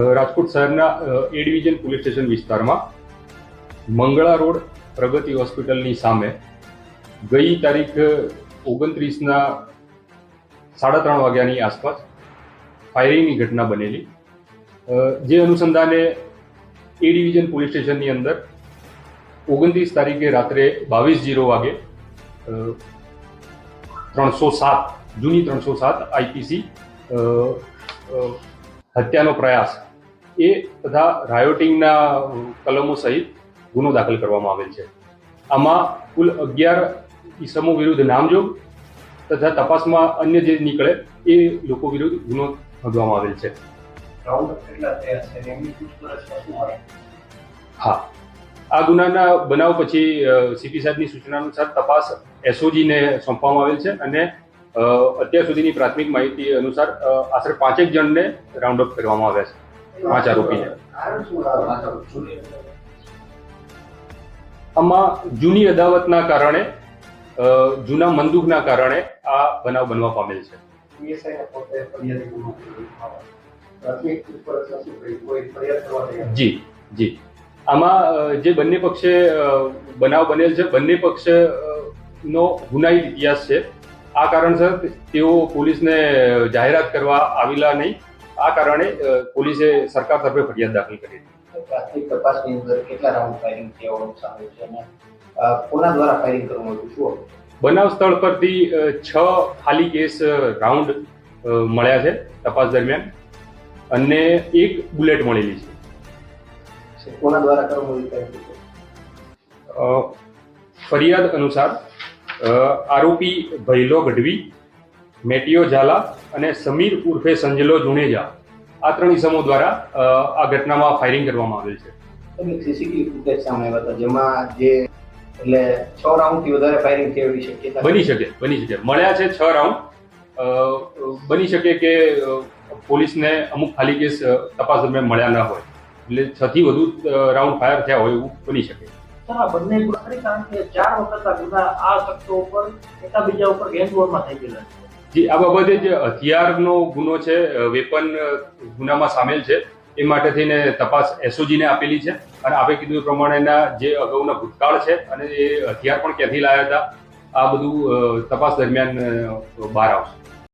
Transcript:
રાજકોટ શહેરના એ division police station વિસ્તારમાં મંગળા રોડ પ્રગતિ હોસ્પિટલની સામે ગઈ તારીખ ઓગણત્રીસના સાડા ત્રણ વાગ્યાની આસપાસ ફાયરિંગની ઘટના બનેલી. જે અનુસંધાને એ ડિવિઝન પોલીસ સ્ટેશનની અંદર ઓગણત્રીસ તારીખે રાત્રે બાવીસ જીરો વાગે ત્રણસો સાત, જૂની ત્રણસો સાત આઈપીસી હત્યાનો પ્રયાસ એ તથા રાયોટિંગના કલમો સહિત ગુનો દાખલ કરવામાં આવેલ છે. આમાં કુલ અગિયાર ઈસમો વિરુદ્ધ નામજોગ તથા તપાસમાં અન્ય જે નીકળે એ લોકો વિરુદ્ધ ગુનો નોંધવામાં આવેલ છે. હા. આ ગુનાના બનાવ પછી સીપી સાહેબની સૂચના અનુસાર તપાસ એસઓજીને સોંપવામાં આવેલ છે અને અત્યાર સુધીની પ્રાથમિક માહિતી અનુસાર આશરે પાંચેક જણને રાઉન્ડ અપ કરવામાં આવ્યા છે. પાંચ આરોપીને આમાં જૂની અદાવતના કારણે જૂના મંદુકના કારણે આ બનાવ બનવા પામેલ છે. જી જી. આમાં જે બંને પક્ષે બનાવ બનેલ છે, બંને પક્ષ નો ગુનાહિત ઇતિહાસ છે. આ કારણસર તેઓ પોલીસને જાહેરાત કરવા આવેલા નહીં. આ કારણે પોલીસે સરકાર તરફે ફરિયાદ દાખલ કરી હતી. પ્રાથમિક તપાસની અંદર કેટલા રાઉન્ડ ફાયરિંગ થયા સામે છે અને કોના દ્વારા ફાયરિંગ કરવામાં આવ્યું શું બનાવ સ્થળ પરથી છ ખાલી કેસ રાઉન્ડ મળ્યા છે તપાસ દરમિયાન. અને એક બુલેટ મળેલી છે. કોના દ્વારા કરવામાં ફરિયાદ અનુસાર આરોપી ભૈલો ગઢવી મેટિયો ઝાલા અને સમીર ઉર્ફે સંજલો જુણેજા આ ત્રણ ઇસમો દ્વારા આ ઘટનામાં ફાયરિંગ કરવામાં આવેલ છે. સીસીટીવી ફૂટેજ સામે હતા જેમાં જે એટલે છ રાઉન્ડથી વધારે ફાયરિંગ એવી શક્યતા બની શકે બની શકે. મળ્યા છે છ રાઉન્ડ બની શકે કે પોલીસને અમુક ખાલી કેસ તપાસ દરમિયાન મળ્યા ન હોય. એટલે છ થી વધુ રાઉન્ડ ફાયર થયા હોય એવું બની શકે. આ બંને ગુના કરી કારણ કે ચાર વખત આ ગુના આ શખ્સો ઉપર, એકાબીજા ઉપર ગેંગવોરમાં થઈ ગયેલા છે. જી, આ બાબતે જે હથિયારનો ગુનો છે વેપન ગુનામાં સામેલ છે, એ માટે થઈને તપાસ એસઓજીને આપેલી છે અને આપે કીધું એ પ્રમાણેના જે અગાઉના ભૂતકાળ છે અને એ હથિયાર પણ ક્યાંથી લાવ્યા હતા, આ બધું તપાસ દરમિયાન બહાર આવશે.